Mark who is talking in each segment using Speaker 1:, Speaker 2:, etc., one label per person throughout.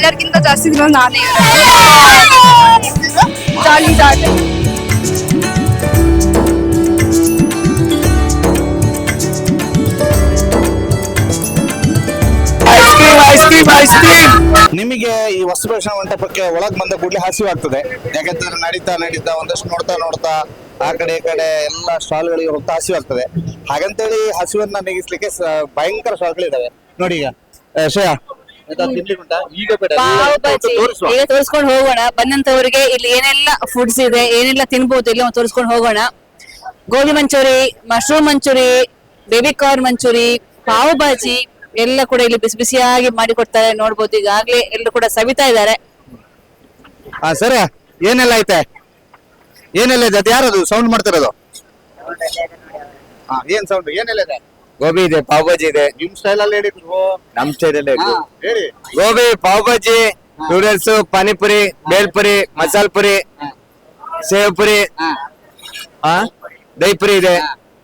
Speaker 1: ಎಲ್ಲರಿಗಿಂತ ಜಾಸ್ತಿ ಇರೋದು ನಾನೇ ಜಾಲಿ ಜಾಲಿ.
Speaker 2: ನಿಮಗೆ ಈ ವಸ್ತ್ರಭೂಷಣ ಮಂಟಪಕ್ಕೆ ಒಳಗ್ ಬಂದ ಕೂಡಲೇ ಹಸಿವಾಗ್ತದೆ ಯಾಕಂದ್ರೆ ನಡೀತಾ ನಡೀತಾ ಒಂದಷ್ಟು ನೋಡ್ತಾ ನೋಡ್ತಾ ಆ ಕಡೆ ಈ ಕಡೆ ಎಲ್ಲ ಸ್ಟಾಲ್ಗಳಿಗೆ ಹೋಗ್ತಾ ಹಸಿವಾಗ್ತದೆ ಹಾಗಂತೇಳಿ ಹಸಿವನ್ನ ನೀಗಿಸ್ಲಿಕ್ಕೆ ಭಯಂಕರ ಸ್ಟಾಲ್ಗಳಿದಾವೆ. ನೋಡಿ ಈಗ ಶ್ರೇಯಾ? ಈಗ
Speaker 3: ತೋರಿಸ್ಕೊಂಡು ಹೋಗೋಣ. ಬಂದಂತವರಿಗೆ ಇಲ್ಲಿ ಏನೆಲ್ಲ ಫುಡ್ಸ್ ಇದೆ ಏನೆಲ್ಲ ತಿನ್ಬಹುದು ಇಲ್ಲಿ ಒಂದು ತೋರಿಸ್ಕೊಂಡು ಹೋಗೋಣ. Gobi manchurian mushroom manchurian baby corn manchurian pav bhaji ಎಲ್ಲ ಕೂಡ ಇಲ್ಲಿ ಬಿಸಿ ಬಿಸಿಯಾಗಿ ಮಾಡಿ ಕೊಡ್ತಾರೆ ನೋಡ್ಬೋದು ಈಗಾಗ್ಲೇ ಎಲ್ಲರೂ ಕೂಡ ಸವಿತಾ ಇದ್ದಾರೆ.
Speaker 2: ಹಾ ಸರ. ಏನೆಲ್ಲ ಐತೆ? ಏನೆಲ್ಲ ಇದೆ? ಅದು ಯಾರದು? ಸೌಂಡ್ ಮಾಡ್ತಿರೋದು? ಹಾ ಏನ್ ಸೌಂಡ್ ಏನೆಲ್ಲ ಇದೆ?
Speaker 4: ಗೋಬಿ ಇದೆ ಪಾವ್ ಬಾಜಿ ಇದೆ.
Speaker 2: ನಿಮ್ ಸ್ಟೈಲ್ ಅಲ್ಲಿ ಹೇಳಿ
Speaker 4: ನಮ್ ಸ್ಟೈಲ್ ಅಲ್ಲಿ ಇದೆ.
Speaker 2: ಹೇಳಿ.
Speaker 4: ಗೋಬಿ ಪಾವ್ ಬಾಜಿ ನೂಡಲ್ಸ್ ಪಾನಿಪುರಿ ಬೇಲ್ಪುರಿ ಮಸಾಲ್ ಪುರಿ ಸೇವ್ ಪುರಿ ಆ ದಹಿ ಪುರಿ ಇದೆ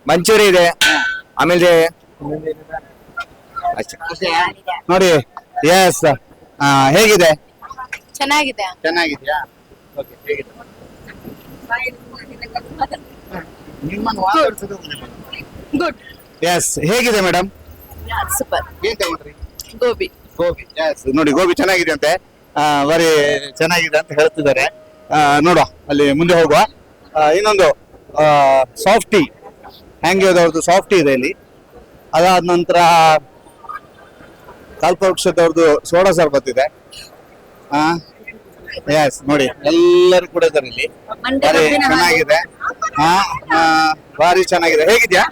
Speaker 4: ಮಂಚೂರಿ ಇದೆ ಆಮೇಲೆ ಅಷ್ಟೇ.
Speaker 2: ನೋಡಿ ಎಸ್ ಹೇಗಿದೆ?
Speaker 1: ಚೆನ್ನಾಗಿದೆ.
Speaker 2: ಚೆನ್ನಾಗಿದ್ಯಾ? ಓಕೆ ಹೇಗಿದೆ? ನಿಮ್ಮನ್ನು
Speaker 1: ಗುಡ್
Speaker 2: ಎಸ್ ಹೇಗಿದೆ ಮೇಡಮ್
Speaker 3: ಸೂಪರ್
Speaker 2: ಏನ್ ತಗೊಂಡ್ರಿ?
Speaker 3: ಗೋಬಿ.
Speaker 2: ಗೋಬಿ ಎಸ್ ನೋಡಿ ಗೋಬಿ ಚೆನ್ನಾಗಿದೆ ಅಂತೆ ಆ, ಬರೀ ಚೆನ್ನಾಗಿದೆ ಅಂತ ಹೇಳ್ತಿದ್ದಾರೆ. ಆ, ನೋಡುವ ಅಲ್ಲಿ ಮುಂದೆ ಹೋಗುವ. ಆ, ಇನ್ನೊಂದು ಸಾಫ್ಟ್ ಟೀ ಅವ್ರದ್ದು ಸಾಫ್ಟ್ ಟೀ ಇದೆ ಇಲ್ಲಿ. ಅದಾದ ನಂತರ ಕಲ್ಪವೃಕ್ಷದವ್ರದ್ದು ಸೋಡಾ ಸರ್ಬತ್ ಇದೆ ಎಸ್ ನೋಡಿ ಎಲ್ಲರೂ ಕೂಡ ಇದ್ದಾರೆ ಇಲ್ಲಿ. ಬಾರಿ ಚೆನ್ನಾಗಿದೆ. ಹಾ ಭಾರಿ ಚೆನ್ನಾಗಿದೆ. ಹೇಗಿದ್ಯಾ?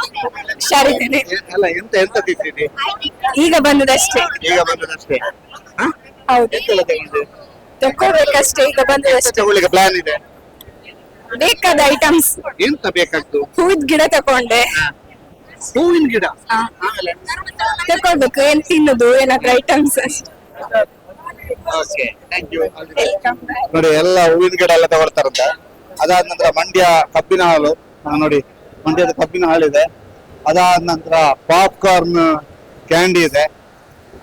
Speaker 3: ಹುಷಾರಿದ್ದೇನೆ
Speaker 2: ಅಲ್ಲ ಎಂತ ಎಂತ ತಿಂತಿದ್ದಿ
Speaker 3: ಈಗ ಬಂದದಷ್ಟೇ.
Speaker 2: ಈಗ ಬಂದದಷ್ಟೇ? ಹಾ?
Speaker 3: ಹೌದು.
Speaker 2: ಎಂತೆಲ್ಲ
Speaker 3: ತಕ್ಕೋಬೇಕಷ್ಟೇ ಈಗ
Speaker 2: ಎಂತ
Speaker 3: ಬಂದದಷ್ಟೇ
Speaker 2: ತಗೊಳ್ಳಿಕ್ಕೆ ಪ್ಲಾನ್ ಇದೆ?
Speaker 3: ಬೇಕಾದ ಐಟಮ್ಸ್
Speaker 2: ಎಂತ ಬೇಕಾಗ್ತು?
Speaker 3: ಹೂವಿನ ಗಿಡ ತಕೊಂಡೆ.
Speaker 2: ಹೂವಿನ ಗಿಡ?
Speaker 3: ತಕೊಳ್ಬೇಕು ಏನ್ ತಿನ್ನುದು ಏನಾದ್ರೂ ಐಟಮ್ಸ್
Speaker 2: ಓಕೆ ಥ್ಯಾಂಕ್ ಯು ನೋಡಿ ಎಲ್ಲ ಹೂವಿನ ಗಿಡ ಎಲ್ಲ ತಗೊಳ್ತಾರಂತೆ. ಅದಾದ ನಂತರ ಮಂಡ್ಯ ಕಬ್ಬಿನ ಹಾಲು ನೋಡಿ ಮಂಡ್ಯದ ಕಬ್ಬಿನ ಹಾಲು ಇದೆ ಅದಾದ ನಂತರ ಪಾಪ್ಕಾರ್ನ್ ಕ್ಯಾಂಡಿ ಇದೆ.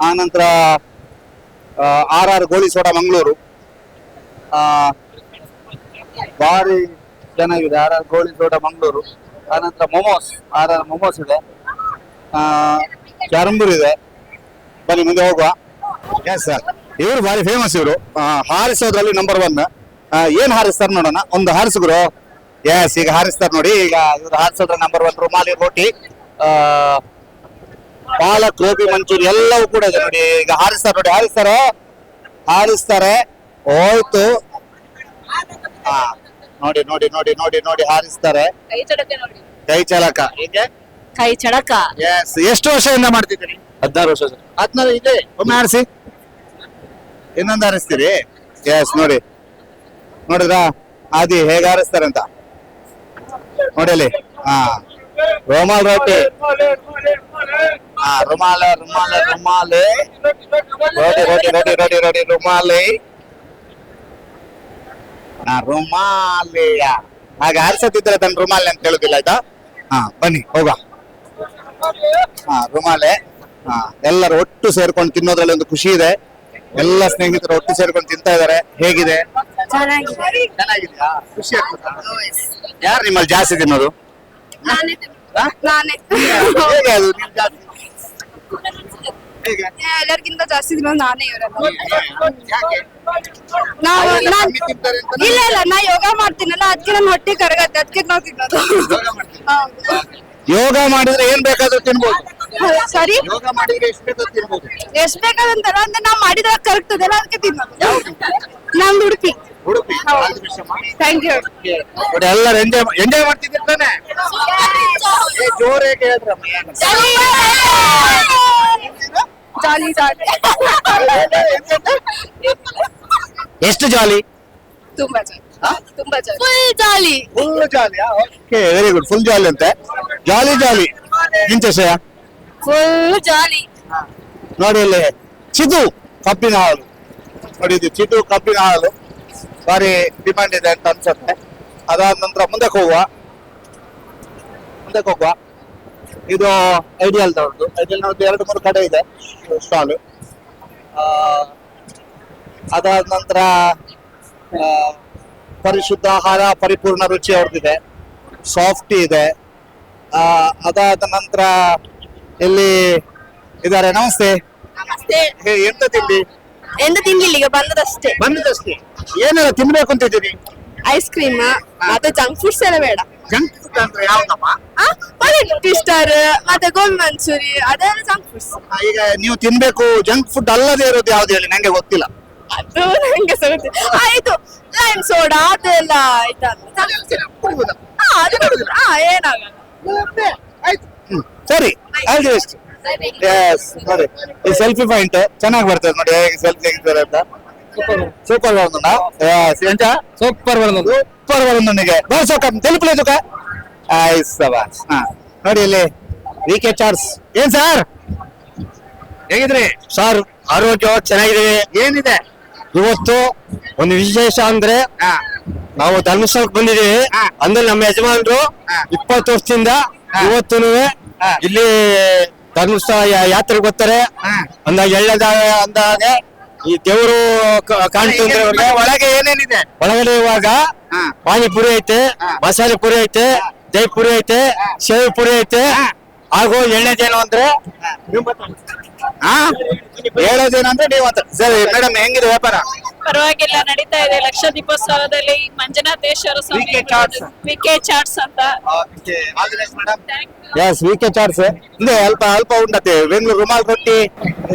Speaker 2: ಆ ನಂತರ R R goli soda Mangaluru. ಭಾರಿ ಚೆನ್ನಾಗಿದೆ R R goli soda Mangaluru. ಆ ನಂತರ ಮೊಮೋಸ್ ಆರ್ ಆರ್ ಮೊಮೋಸ್ ಇದೆ. ಕ್ಯಾರಂಬೂರ್ ಇದೆ. ಬನ್ನಿ ಮುಂದೆ ಹೋಗುವ. ಎಸ್ ಸರ್ ಇವರು ಭಾರಿ ಫೇಮಸ್ ಇವರು. ಹಾರಿಸೋದ್ರಲ್ಲಿ ನಂಬರ್ ಒನ್ ಏನ್ ಹಾರಿಸ್ತಾರೆ ನೋಡೋಣ? ಒಂದು ಹಾರಿಸಿದ್ರು. ಎಸ್ ಈಗ ಹಾರಿಸ್ತಾರೆ ನೋಡಿ. ಈಗ ಇವ್ರು ಹಾರಿಸೋದ್ರ ನಂಬರ್ ಒನ್ ರುಮಾಲಿ ರೋಟಿ ಆ, ಪಾಲಕ್ ಗೋಬಿ ಮಂಚೂರಿ ಎಲ್ಲವೂ ಕೂಡ ಇದೆ ನೋಡಿ. ಈಗ ಹಾರಿಸ್ತಾರೆ ನೋಡಿ. ಹಾರಿಸ್ತಾರೆ? ಹಾರಿಸ್ತಾರೆ. ಹೋಯ್ತು. ಹಾ ನೋಡಿ ನೋಡಿ ನೋಡಿ ನೋಡಿ ನೋಡಿ ಹಾರಿಸ್ತಾರೆ.
Speaker 3: ಕೈ ಚಳಕ ನೋಡಿ.
Speaker 2: ಕೈ ಚಾಲಕ ಹೀಗೆ?
Speaker 3: ಕೈ ಚಳಕ.
Speaker 2: ಎಸ್ ಎಷ್ಟು ವರ್ಷದಿಂದ ಮಾಡ್ತಿದ್ದೀರಿ?
Speaker 4: ಹದಿನಾರು ವರ್ಷ ಸರ್.
Speaker 2: ಹದಿನಾರು ಇದೆ ಒಮ್ಮೆ ಆರಿಸಿ ಇನ್ನೊಂದು ಹಾರಿಸ್ತೀರಿ? ಎಸ್ ನೋಡಿ. ನೋಡಿದ್ರ? ಆದಿ ಹೇಗೆ ಅಂತ ನೋಡಿ ಅಲ್ಲಿ ಹಾ. ರೋಮಾಲ್ ರೋಟಿ. ಹಾ, ರುಮಾಲ ರುಮಾಲ, ರುಮಾಲೆ. ರೋಟಿ ರೋಟಿ ರೋಟಿ ರೋಟಿ ರೋಟಿ, ರುಮಾಲೆ. ಹಾ ರುಮಾಲೆಯ ಹಾಗೆ ಹಾರಿಸತ್ತಿದ್ರೆ ತನ್ನ ರುಮಾಲೆ ಅಂತ ಹೇಳುದಿಲ್ಲ, ಆಯ್ತಾ? ಹಾ, ಬನ್ನಿ ಹೋಗ ಹಾ, ರುಮಾಲೆ. ಹಾ, ಎಲ್ಲರೂ ಒಟ್ಟು ಸೇರ್ಕೊಂಡು ತಿನ್ನೋದ್ರಲ್ಲಿ ಒಂದು ಖುಷಿ ಇದೆ. ಎಲ್ಲ ಸ್ನೇಹಿತರು ಒಟ್ಟು ಸೇರ್ಕೊಂಡು ತಿಂತಾ ಇದಾರೆ ಹೇಗಿದೆ?
Speaker 3: ಚೆನ್ನಾಗಿದೆ
Speaker 2: ಚೆನ್ನಾಗಿದ್ಯಾ ಖುಷಿ ಆಗ್ತದಾ? ಯಾರು ನಿಮ್ಮಲ್ಲಿ ಜಾಸ್ತಿ ತಿನ್ನೋದು?
Speaker 1: ನಾನೇ
Speaker 2: ಹಾ?
Speaker 1: ನಾನೇ.
Speaker 2: ಹೇಗೆ ಅದು ನೀವು ಜಾಸ್ತಿ? ಹೇಗೆ?
Speaker 1: ಎಲ್ಲರಿಗಿಂತ ಜಾಸ್ತಿ ತಿನ್ನೋದು ನಾನೇ ಇವರೆಲ್ಲ
Speaker 2: ಯಾಕೆ?
Speaker 1: ನಾವು
Speaker 2: ಅವರೆಲ್ಲ
Speaker 1: ನಾನ್-
Speaker 2: ಕಮ್ಮಿ ತಿಂತಾರೆ ಅಂತ
Speaker 1: ಇಲ್ಲ ಇಲ್ಲ ನಾ ಯೋಗ ಮಾಡ್ತೀನಲ್ಲ ಅದಕ್ಕೆ ನನ್ನ ಹೊಟ್ಟೆ ಕರಗತ್ತೆ ಅದಕ್ಕೆ ನಾವು ತಿನ್ನೋದು.
Speaker 2: ಯೋಗ ಮಾಡಿದ್ರೆ ಏನ್ ಬೇಕಾದ್ರೂ ತಿನ್ಬೋದು.
Speaker 1: ಸರಿ.
Speaker 2: ಯೋಗ ಮಾಡಿದ್ರೆ ಎಷ್ಟು ತಿನ್ಬೋದು.
Speaker 1: ಎಷ್ಟ್ ಬೇಕಾದಂತಲ್ಲ ಅಂದ್ರೆ ನಾವ್ ಕರಗ್ತದಲ್ಲ ಅದಕ್ಕೆ ತಿನ್ನೋದು. ನಮ್ದು ಉಡುಪಿ.
Speaker 2: ಉಡುಪಿ.
Speaker 1: ಥ್ಯಾಂಕ್ ಯು
Speaker 2: ನೋಡಿ ಎಲ್ಲರೂ ಎಂಜಾಯ್ ಎಂಜಾಯ್ ಮಾಡ್ತಿದ್ದೀರಿ ತಾನೆ? ಏ ಜೋರಾಗಿ?
Speaker 1: ಜಾಲಿ ಜಾಲಿ.
Speaker 2: ಎಷ್ಟು ಜಾಲಿ?
Speaker 1: ತುಂಬಾ ಜಾಲಿ. ತುಂಬಾ jolly. Full jolly.
Speaker 2: Full jolly okay very good full jolly ಅಂತೆ. Jolly jolly. ಇಂಚ ಶ್ರೇಯ.
Speaker 3: ಫುಲ್ ಜಾಲಿ
Speaker 2: ನೋಡಿ ಇಲ್ಲಿ, ಚಿದು ಕಬ್ಬಿನ ಹಾಲು. ನೋಡಿ ಇದು ಚಿದು ಕಬ್ಬಿನ ಹಾಲು. ಬಾರಿ ಡಿಮ್ಯಾಂಡ್ ಇದೆ ಅಂತ ಅನ್ಸುತ್ತೆ. ಅದಾದ ನಂತರ ಮುಂದಕ್ಕೆ ಹೋಗುವ. ಮುಂದೆ ಹೋಗುವ. ಇದು ಐಡಿಯಲ್ ದವ್ರದ್ದು ಐಡಿಯಲ್ ನವ್ರದ್ದು ಎರಡು ಮೂರು ಕಡೆ ಇದೆ ಸ್ಟಾಲ್ ಅದಾದ ನಂತರ ಪರಿಶುದ್ಧ ಆಹಾರ, ಪರಿಪೂರ್ಣ ರುಚಿ ಅವ್ರದ್ದಿದೆ ಸಾಫ್ಟಿ ಇದೆ. ಅದಾದ ನಂತರ ಇಲ್ಲಿ ಇದ್ದಾರೆ ನಮಸ್ತೆ.
Speaker 1: ನಮಸ್ತೆ.
Speaker 2: ಹೇ, ಎಂತ ತಿಂಡಿ?
Speaker 1: ಎಂತ ತಿಂಡಿ ಈಗ ಬಂದದಷ್ಟೇ.
Speaker 2: ಬಂದದಷ್ಟೇ. ಏನೆಲ್ಲ ತಿನ್ಬೇಕು ಅಂತ ಇದ್ದೀನಿ
Speaker 1: ಐಸ್ ಕ್ರೀಮ್ ಮತ್ತೆ ಜಂಕ್ ಫುಡ್ಸ್ ಎಲ್ಲ ಬೇಡ.
Speaker 2: ಜಂಕ್ ಫುಡ್ ಅಂದ್ರೆ ಯಾವ್ದಮ್ಮ
Speaker 1: ಆ, ಮತ್ತೆ ಟ್ವಿಸ್ಟರ್ ಮತ್ತೆ ಗೋಬಿ ಮಂಚೂರಿ ಅದೆಲ್ಲ ಜಂಕ್ ಫುಡ್ಸ್
Speaker 2: ಆ, ಈಗ ನೀವು ತಿನ್ಬೇಕು ಜಂಕ್ ಫುಡ್ ಅಲ್ಲದೆ ಇರೋದು ಯಾವ್ದು ಹೇಳಿ ನಂಗೆ ಗೊತ್ತಿಲ್ಲ.
Speaker 1: ಅದು ನಂಗೆ ಸಹ ಆಯ್ತು ಆ, ಇದು ಲೈಮ್ ಸೋಡಾ ಅದೆಲ್ಲ ಆಯ್ತಲ್ಲ ಹಾ ಅದು ಕುಡುದು. ಏನಾಗಲ್ಲ.
Speaker 2: ಹ್ಮ್. ಸರಿ ಆಲ್ ದಿ ಎಸ್ ನೋಡಿ ಈ ಸೆಲ್ಫಿ ಪಾಯಿಂಟ್ ಚೆನ್ನಾಗಿ ಬರ್ತದೆ ನೋಡಿ ಹೇಗೆ ಸೆಲ್ಫಿ ತೆಗಿತಾರೆ ಅಂತ. ಸೂಪರ್ ವರ್ಧನ ಎಸ್ ಎಂಟ
Speaker 4: ಸೂಪರ್ ವರ್ಧನ
Speaker 2: ಸೂಪರ್ ವರ್ಧನಿಗೆ ಬಹಳ ಸೌಕರ್ಯ ತಲುಪಲೇದು ಆಯ್ಸ್ ಸವಾಸ್ ಹಾ ನೋಡಿ ಇಲ್ಲಿ ವಿ ಕೆ ಚಾರ್ಸ್ ಏನ್ ಸರ್
Speaker 4: ಹೇಗಿದ್ರಿ? ಸರ್ ಆರೋಗ್ಯ ಚೆನ್ನಾಗಿದೆ.
Speaker 2: ಏನಿದೆ?
Speaker 4: ಇವತ್ತು ಒಂದು ವಿಶೇಷ ಅಂದ್ರೆ ನಾವು ಧರ್ಮಸ್ಥಳಕ್ಕೆ
Speaker 2: ಬಂದಿದೀವಿ
Speaker 4: ಅಂದ್ರೆ ನಮ್ಮ ಯಜಮಾನರು ಇಪ್ಪತ್ತು ವರ್ಷದಿಂದ ಇವತ್ತು ಇಲ್ಲಿ ಧರ್ಮಸ್ಥಳ ಯಾತ್ರೆ ಗೊತ್ತಾರೆ? ಬರ್ತಾರೆ. ಅಂದಾಗ ಎಳ್ಳದಾಗ ಅಂದಾಗ ಈ ದೇವರು ಕಾಣ್ತಿದ್ರೆ ಅವ್ರಿಗೆ.
Speaker 2: ಒಳಗೆ ಏನೇನಿದೆ?
Speaker 4: ಒಳಗಡೆ ಇವಾಗ. ಪಾನಿಪುರಿ ಐತೆ. ಮಸಾಲೆ ಪುರಿ ಐತೆ ದಹಿ ಪುರಿ ಐತೆ ಸೇವ್ ಪುರಿ ಐತೆ. ಹಾಗೂ ಎಣ್ಣೆದೇನು ಅಂದ್ರೆ?
Speaker 2: ಹಾ. ಹೇಳೋದೇನಂದ್ರೆ ನೀವು ಅಂತ ಸರಿ ಮೇಡಮ್ ಹೆಂಗಿದೆ ವ್ಯಾಪಾರ?
Speaker 5: ಪರವಾಗಿಲ್ಲ ನಡೀತಾ ಇದೆ. ಲಕ್ಷ ದೀಪೋತ್ಸವದಲ್ಲಿ Manjunatheshwara Swami
Speaker 2: VK Charts.
Speaker 5: V K charts ಅಂತ.
Speaker 2: Yes V K chats. ಇದೆ ಅಲ್ಪ ಅಲ್ಪ ಉಂಡತೆ Bengaluru rumal rotti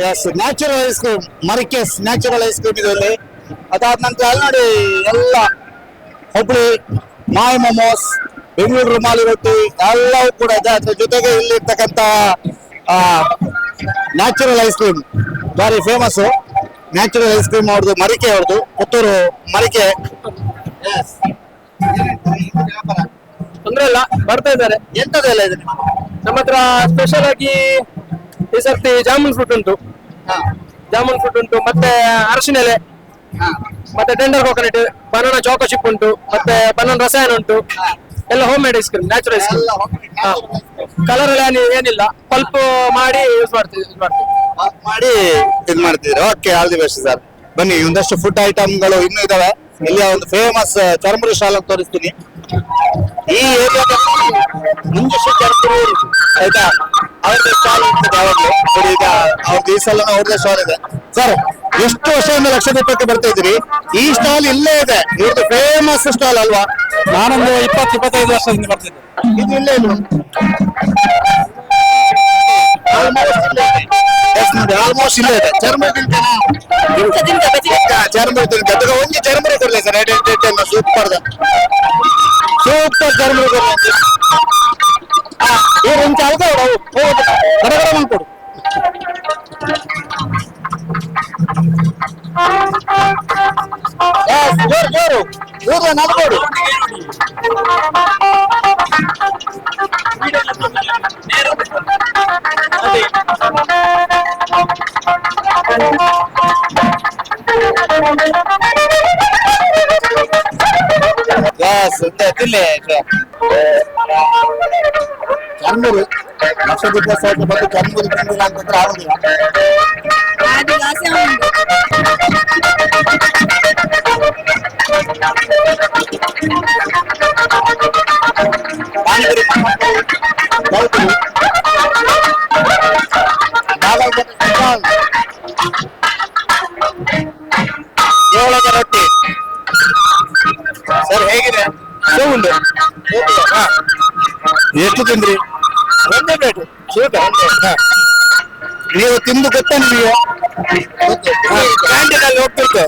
Speaker 2: yes natural ice cream ಮರಿಕೆಸ್ natural ice cream ಇದೆ ಅಲ್ಲಿ. ಅದಾದ ನಂತರ ಅಲ್ಲಿ ನೋಡಿ ಎಲ್ಲ ಹುಬ್ಳಿ ಮಾಯ್ ಮೊಮೋಸ್ ಬೆಂಗಳೂರು ರುಮಾಲಿ ರೊಟ್ಟಿ ಎಲ್ಲವೂ ಕೂಡ ಇದೆ. ಅದ್ರ ಜೊತೆಗೆ ಇಲ್ಲಿ ಇರ್ತಕ್ಕಂತ ನ್ಯಾಚುರಲ್ ಐಸ್ ಕ್ರೀಮ್ ಭಾರಿ ಫೇಮಸ್ ನ್ಯಾಚುರಲ್ ಐಸ್ ಕ್ರೀಮ್ ಅವ್ರದ್ದು ಮರಿಕೆ ಅವ್ರದ್ದು ಪುತ್ತೂರು ಮರಿಕೆ.
Speaker 4: ತೊಂದ್ರೆ ಇಲ್ಲ ಬರ್ತಾ ಇದ್ದಾರೆ.
Speaker 2: ಎಂತದೆಲ್ಲ ಇದೆ
Speaker 4: ನಮ್ಮ ಹತ್ರ? ಸ್ಪೆಷಲ್ ಆಗಿ ಈ ಸರ್ತಿ ಜಾಮೂನ್ ಫ್ರೂಟ್ ಉಂಟು. ಜಾಮೂನ್ ಫ್ರೂಟ್ ಉಂಟು ಮತ್ತೆ ಅರಶಿನ ಎಲೆ ಮತ್ತೆ tender coconut banana choco chip ಉಂಟು ಮತ್ತೆ ಬನಾನ ರಸಾಯನ ಉಂಟು. ಎಲ್ಲ home made ice cream natural ice cream colour ಎಲ್ಲ ಏನಿಲ್ಲ ಪಲ್ಪ್ ಮಾಡಿ ಯೂಸ್ ಮಾಡ್ತೀವಿ ಯೂಸ್ ಮಾಡ್ತೀವಿ.
Speaker 2: ಮಾಡಿ ಇದ್ ಮಾಡ್ತಿದ್ರು. Okay all the best sir ಬನ್ನಿ ಒಂದಷ್ಟು ಫುಡ್ ಐಟಮ್ಗಳು ಇನ್ನೂ ಇದಾವೆ. ಇಲ್ಲಿ ಒಂದು ಫೇಮಸ್ ಚರ್ಮುರಿ ಶಾಲೆ ತೋರಿಸ್ತೀನಿ. ಈ ಚರ್ಮುರಿ ಆಯ್ತಾ? ಅವ್ರದ್ದು ಸ್ಟಾಲ್ ಇರ್ತದೆ ಯಾವಾಗಲೂ ನೋಡಿ ಈಗ ಅವ್ರದ್ದು ಈ ಸಲ ಅವ್ರದ್ದೇ ಸ್ಟಾಲ್ ಇದೆ. ಸರ್ ಎಷ್ಟು ವರ್ಷದಿಂದ ಲಕ್ಷದೀಪಕ್ಕೆ ಬರ್ತಾ ಇದ್ರಿ ಈ ಸ್ಟಾಲ್ ಇಲ್ಲೇ ಇದೆ. ಇವ್ರದ್ದು ಫೇಮಸ್ ಸ್ಟಾಲ್ ಅಲ್ವಾ?
Speaker 4: ನಾನೊಂದು ಇಪ್ಪತ್ತು ಇಪ್ಪತ್ತೈದು ವರ್ಷದಿಂದ ಬರ್ತಿದ್ದೆ
Speaker 2: ಇದು ಇಲ್ಲೇ ಇಲ್ವಾ? Yes, ನೋಡಿ ಆಲ್ಮೋಸ್ಟ್ ಇಲ್ಲೇ ಇದೆ ಚರ್ಮುರಿ ತಿಂತೇನಾ ಚರ್ಮುರಿ ತಿಂತ ಅದಕ್ಕೆ ಒಂಜಿ ಚರ್ಮುರಿ ಕೊಡ್ಲಿ ಸರ್ ಎರಡು ಎಂಟು ಎಂಟು ಸೂಪರ್ ಸೂಪರ್ ಚರ್ಮುರಿ ಕೊಡ್ಲಿ ಇವ್ರು ಒಂಚ ಅಲ್ಕ ಕಡಗಡ ಮಾಡ್ಕೊಡು Yes, ಜೋರು ಜೋರು ಊರ್ಲ ನಲ್ಕೊಡು ಸಾವಿರ ಬಂದು ಚರ್ಮುರಿ ತಿಂದಿಲ್ಲ ಅಂತಂದ್ರೆ ಆಗುದಿಲ್ಲ ಏಳದ ರೊಟ್ಟಿ ಸರ್ ಹೇಗಿದೆ ಎಷ್ಟು ತಿಂದ್ರಿ? ಒಂದೇ ಪ್ಲೇಟ್ ನೀವು ತಿಂದು ಗೊತ್ತಾ ನಿಮಗೆ? ಕ್ಯಾಂಟೀನ್ ಅಲ್ಲಿ ಹೋಗ್ತಿರ್ತೆ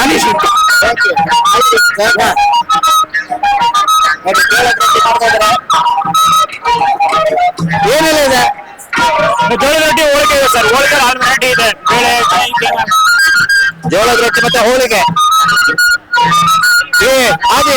Speaker 2: ಅನೀಶ್ ಇದೆ?
Speaker 4: ಜೋಳದ ರೊಟ್ಟಿ ಹೋಳಿಗೆ ಇದೆ ಸರ್. ಹೋಳಿಗೆ ಆರು ರೊಟ್ಟಿ ಇದೆ. ಬೇಳೆ
Speaker 2: ಜೋಳದ ರೊಟ್ಟಿ ಮತ್ತೆ ಹೋಳಿಗೆ. ಏ, ಹಾಗೆ.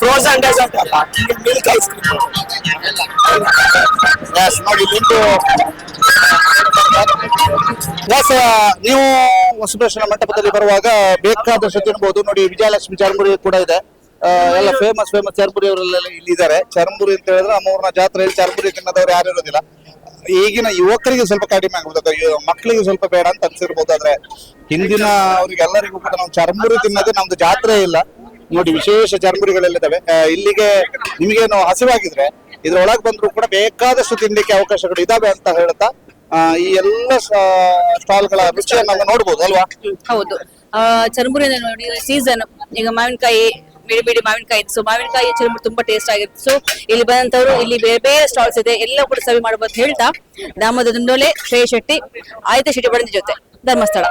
Speaker 4: ಫ್ರೋಸನ್ ಡೆಸರ್ಟ್ ಅಲ್ಲ ಮಿಲ್ಕ್ ಐಸ್ ಕ್ರೀಮ್
Speaker 2: ಎಸ್ ನೋಡಿ, ನಿಮ್ದು ಎಸ್ ನೀವು ಹೊಸಬೇಶ್ವರ ಮಂಟಪದಲ್ಲಿ ಬರುವಾಗ ಬೇಕಾದಷ್ಟು ತಿನ್ಬಹುದು ನೋಡಿ, ವಿಜಯಲಕ್ಷ್ಮಿ ಚರ್ಮುರಿ ಕೂಡ ಇದೆ. ಎಲ್ಲ ಫೇಮಸ್ ಫೇಮಸ್ ಚರ್ಮುರಿ ಅವರೆಲ್ಲ ಇಲ್ಲಿ ಇದ್ದಾರೆ ಚರ್ಮುರಿ ಅಂತ ಹೇಳಿದ್ರೆ ಅಮ್ಮವ್ರನ್ನ ಜಾತ್ರೆಯಲ್ಲಿ ಚರ್ಮುರಿ ತಿನ್ನದವ್ರು ಯಾರು ಇರೋದಿಲ್ಲ. ಈಗಿನ ಯುವಕರಿಗೆ ಸ್ವಲ್ಪ ಕಡಿಮೆ ಆಗ್ಬೋದು. ಮಕ್ಕಳಿಗೆ ಸ್ವಲ್ಪ ಬೇಡ ಅಂತ ಅನ್ಸಿರ್ಬೋದು. ಆದ್ರೆ ಹಿಂದಿನ ಅವ್ರಿಗೆಲ್ಲರಿಗೂ ಕೂಡ ನಾವು ಚರ್ಮುರಿ ತಿನ್ನೋದು ನಮ್ದು ಜಾತ್ರೆ ಇಲ್ಲ. ನೋಡಿ, ವಿಶೇಷ ಚರ್ಮುರಿಗಳೆಲ್ಲಿದ್ದಾವೆ ಇದಾವೆ ಇಲ್ಲಿಗೆ ನಿಮಗೇನು ಹಸಿವಾಗಿದ್ರೆ ಇದ್ರೊಳಗೆ ಬಂದ್ರು ಕೂಡ ಬೇಕಾದಷ್ಟು ತಿನ್ಲಿಕ್ಕೆ ಅವಕಾಶಗಳು ಇದಾವೆ ಅಂತ ಹೇಳ್ತಾ ಈ ಎಲ್ಲ ಸ್ಟಾಲ್ಗಳ ರುಚಿಯನ್ನು ನೋಡಬಹುದು ಅಲ್ವಾ?
Speaker 3: ಹೌದು. ಚರ್ಮುರಿ ನೋಡಿ ಸೀಸನ್ ಈಗ ಮಾವಿನಕಾಯಿ, ಬಿಡಿ ಬಿಡಿ ಮಾವಿನಕಾಯಿ ಸೊ ಮಾವಿನಕಾಯಿ ಚರ್ಮುರಿ ತುಂಬಾ ಟೇಸ್ಟ್ ಆಗಿರುತ್ತೆ ಸೊ ಇಲ್ಲಿ ಬಂದಂತವ್ರು, ಇಲ್ಲಿ ಬೇರೆ ಬೇರೆ ಸ್ಟಾಲ್ಸ್ ಇದೆ. ಎಲ್ಲ ಕೂಡ ಸವಿ ಮಾಡಬಹುದು ಹೇಳ್ತಾ ದಾಮೋದ ದುಂಡೋಲೆ ಶ್ರೇಯ ಶೆಟ್ಟಿ, ಆಯ್ತ ಶೆಟ್ಟಿ ಬಡಂದಿ ಜೊತೆ. ಧರ್ಮಸ್ಥಳ.